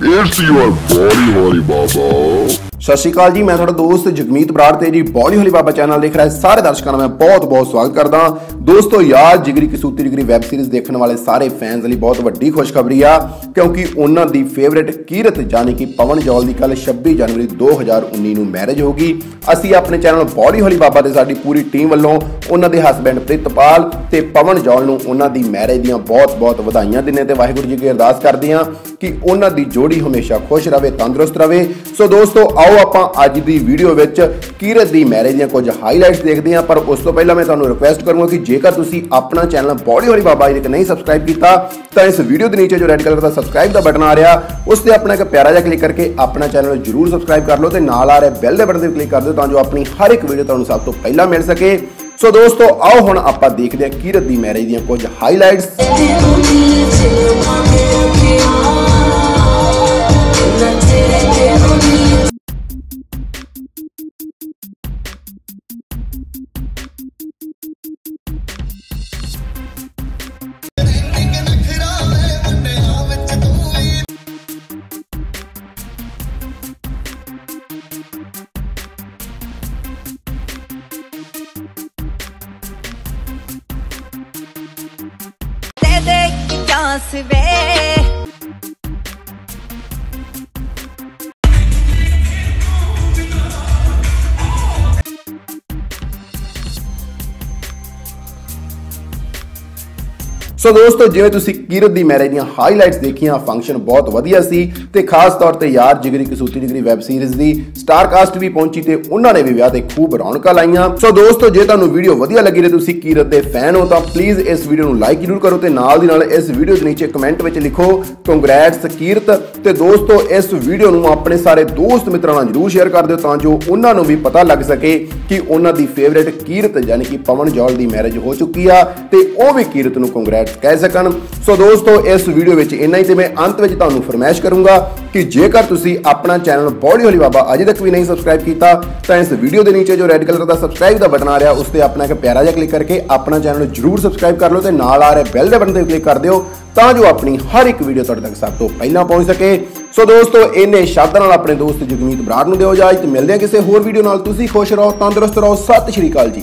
It's your body, holy baba. ਸਤਿ ਸ਼੍ਰੀ ਅਕਾਲ ਜੀ, ਮੈਂ ਤੁਹਾਡਾ ਦੋਸਤ ਜਗਮੀਤ ਬਰਾੜ ਤੇ ਜੀ ਬੌਲੀ ਹੋਲੀ ਬਾਬਾ ਚੈਨਲ ਦੇਖ ਰਹੇ ਸਾਰੇ ਦਰਸ਼ਕਾਂ ਦਾ ਮੈਂ ਬਹੁਤ-ਬਹੁਤ ਸਵਾਗਤ ਕਰਦਾ ਦੋਸਤੋ, ਯਾਰ, ਜਿਗਰੀ ਕਸੂਤੀ ਜਿਗਰੀ ਵੈਬ ਸੀਰੀਜ਼ ਦੇਖਣ ਵਾਲੇ ਸਾਰੇ ਫੈਨਸ ਲਈ ਬਹੁਤ ਵੱਡੀ ਖੁਸ਼ਖਬਰੀ ਆ, ਕਿਉਂਕਿ ਉਹਨਾਂ ਦੀ ਫੇਵਰਿਟ ਕੀਰਤ ਜਾਨੀ ਕਿ ਪਵਨ ਜੌਲ ਦੀ ਕੱਲ 26 ਜਨਵਰੀ 2019 ਨੂੰ ਮੈਰਿਜ ਹੋ ਗਈ। ਅਸੀਂ ਆਪਣੇ ਚੈਨਲ ਬੌਲੀ ਹੋਲੀ ਬਾਬਾ ਤੇ ਸਾਡੀ ਪੂਰੀ ਟੀਮ ਵੱਲੋਂ ਉਹਨਾਂ ਦੇ ਹਸਬੰਡ ਪ੍ਰਿਤਪਾਲ ਤੇ ਪਵਨ ਜੌਲ ਨੂੰ ਉਹਨਾਂ ਦੀ ਮੈਰਿਜ ਦੀਆਂ ਬਹੁਤ-ਬਹੁਤ ਵਧਾਈਆਂ ਦਿੰਨੇ ਤੇ ਵਾਹਿਗੁਰੂ ਜੀ ਕੀ ਅਰਦਾਸ ਕਰਦੇ ਹਾਂ ਕਿ ਉਹਨਾਂ ਦੀ ਜੋੜੀ ਹਮੇਸ਼ਾ ਖੁਸ਼ ਰਹੇ ਤੰਦਰੁਸਤ ਰਹੇ ਸੋ ਦੋਸਤੋ, ਆਓ ਆਪਾਂ ਅੱਜ ਦੀ ਵੀਡੀਓ ਵਿੱਚ ਕੀਰਤ ਦੀ ਮੈਰਿਜ ਦੀਆਂ ਕੁਝ ਹਾਈਲਾਈਟਸ ਦੇਖਦੇ ਹਾਂ, ਪਰ ਉਸ ਤੋਂ ਪਹਿਲਾਂ ਮੈਂ ਤੁਹਾਨੂੰ ਰਿਕੁਐਸਟ ਕਰੂੰਗਾ ਕਿ ਜੇਕਰ ਤੁਸੀਂ ਆਪਣਾ ਚੈਨਲ ਬੋਡੀ ਹੋਲੀ ਬਾਬਾ ਜੀ ਨਹੀਂ ਸਬਸਕ੍ਰਾਈਬ ਕੀਤਾ, ਤਾਂ ਇਸ ਵੀਡੀਓ ਦੇ ਨੀਚੇ ਜੋ ਰੈੱਡ ਕਲਰ ਦਾ ਸਬਸਕ੍ਰਾਈਬ ਦਾ ਬਟਨ ਆ ਰਿਹਾ, ਉਸ ਤੇ ਆਪਣਾ ਇੱਕ ਪਿਆਰਾ ਜਿਹਾ ਕਲਿੱਕ ਕਰਕੇ ਆਪਣਾ ਚੈਨਲ ਜਰੂਰ ਸਬਸਕ੍ਰਾਈਬ ਕਰ ਲਓ ਤੇ ਨਾਲ ਆ ਰਿਹਾ ਬੈਲ ਦੇ ਬਟਨ ਤੇ ਕਲਿੱਕ ਕਰ ਦਿਓ ਤਾਂ ਜੋ ਆਪਣੀ ਹਰ ਇੱਕ ਵੀਡੀਓ ਤੁਹਾਨੂੰ ਸਭ ਤੋਂ ਪਹਿਲਾਂ ਮਿਲ ਸਕੇ। ਸੋ ਦੋਸਤੋ, ਆਓ ਹੁਣ ਆਪਾਂ ਦੇਖਦੇ ਹਾਂ ਕੀਰਤ ਦੀ ਮੈਰਿਜ ਦੀਆਂ ਕੁਝ ਹਾਈਲਾਈਟਸ ਇੱਕ ਚਾਂਸ ਸੋ ਦੋਸਤੋ ਜਿਵੇਂ ਤੁਸੀਂ ਕੀਰਤ ਦੀ ਮੈਰਿਜ ਦੀਆਂ ਹਾਈਲਾਈਟਸ ਦੇਖੀਆਂ ਫੰਕਸ਼ਨ ਬਹੁਤ ਵਧੀਆ ਸੀ ਤੇ ਖਾਸ ਤੌਰ ਤੇ ਯਾਰ ਜਿਗਰੀ ਕਸੂਤੀ ਜਿਗਰੀ ਵੈਬ ਸੀਰੀਜ਼ ਦੀ ਸਟਾਰ ਕਾਸਟ ਵੀ ਪਹੁੰਚੀ ਤੇ ਉਹਨਾਂ ਨੇ ਵੀ ਵਿਆਹ ਤੇ ਖੂਬ ਰੌਣਕਾਂ ਲਾਈਆਂ ਸੋ ਦੋਸਤੋ ਜੇ ਤੁਹਾਨੂੰ ਵੀਡੀਓ ਵਧੀਆ ਲੱਗੀ ਤੇ ਤੁਸੀਂ ਕੀਰਤ ਦੇ ਫੈਨ ਹੋ ਤਾਂ ਪਲੀਜ਼ ਇਸ ਵੀਡੀਓ ਨੂੰ ਲਾਈਕ ਜ਼ਰੂਰ ਕਰੋ ਤੇ ਨਾਲ ਦੀ ਨਾਲ ਇਸ ਵੀਡੀਓ ਦੇ ਨੀਚੇ ਕਮੈਂਟ ਵਿੱਚ ਲਿਖੋ ਕੰਗ੍ਰੈਟਸ ਕੀਰਤ ਤੇ ਦੋਸਤੋ ਇਸ ਵੀਡੀਓ ਨੂੰ ਆਪਣੇ ਸਾਰੇ ਦੋਸਤ ਮਿੱਤਰਾਂ ਨਾਲ ਜਰੂਰ ਸ਼ੇਅਰ ਕਰ ਦਿਓ ਤਾਂ ਜੋ ਉਹਨਾਂ ਨੂੰ ਵੀ ਪਤਾ ਲੱਗ ਸਕੇ ਕਿ ਉਹਨਾਂ ਦੀ ਫੇਵਰਿਟ ਕੀਰਤ ਯਾਨੀ ਕਿ ਪਵਨ ਜੌਲ ਦੀ ਮੈਰਿਜ ਹੋ ਚੁੱਕੀ ਆ ਤੇ ਉਹ ਵੀ ਕੀਰਤ ਨੂੰ ਕੰਗ੍ਰੈਟਸ ਕਹਿ ਸਕਣ। ਸੋ ਦੋਸਤੋ, ਇਸ ਵੀਡੀਓ ਵਿੱਚ ਇੰਨਾ ਹੀ ਤੇ ਮੈਂ ਅੰਤ ਵਿੱਚ ਤੁਹਾਨੂੰ ਫਰਮਾਇਸ਼ ਕਰੂੰਗਾ ਕਿ ਜੇਕਰ ਤੁਸੀਂ ਆਪਣਾ ਚੈਨਲ ਬੋਡੀ ਹੋਲੀ ਬਾਬਾ ਅਜੇ ਤੱਕ ਵੀ ਨਹੀਂ ਸਬਸਕ੍ਰਾਈਬ ਕੀਤਾ, ਤਾਂ ਇਸ ਵੀਡੀਓ ਦੇ ਨੀਚੇ ਜੋ ਰੈੱਡ ਕਲਰ ਦਾ ਸਬਸਕ੍ਰਾਈਬ ਦਾ ਬਟਨ ਆ ਰਿਹਾ, ਉਸ ਤੇ ਆਪਣਾ ਇੱਕ ਪਿਆਰਾ ਜਿਹਾ ਕਲਿੱਕ ਕਰਕੇ ਆਪਣਾ ਚੈਨਲ ਜਰੂਰ ਸਬਸਕ੍ਰਾਈਬ ਕਰ ਲਓ ਤੇ ਨਾਲ ਆ ਰਿਹਾ ਬੈਲ ਦੇ ਬਟਨ ਤੇ ਕਲਿੱਕ ਕਰ ਦਿਓ, ਤਾਂ ਜੋ ਆਪਣੀ ਹਰ ਇੱਕ ਵੀਡੀਓ ਤੁਹਾਡੇ ਤੱਕ ਸਭ ਤੋਂ ਪਹਿਲਾਂ ਪਹੁੰਚ ਸਕੇ। ਸੋ ਦੋਸਤੋ ਇਹਨੇ ਸ਼ਬਦਾਂ ਨਾਲ ਆਪਣੇ ਦੋਸਤ ਜਗਮੀਤ ਬਰਾੜ ਨੂੰ ਦਿਓ ਇਜਾਜ਼ਤ। ਮਿਲਦੇ ਹਾਂ ਕਿਸੇ ਹੋਰ ਵੀਡੀਓ ਨਾਲ। ਤੁਸੀਂ ਖੁਸ਼ ਰਹੋ, ਤੰਦਰੁਸਤ ਰਹੋ। ਸਤਿ ਸ਼੍ਰੀ ਅਕਾਲ ਜੀ।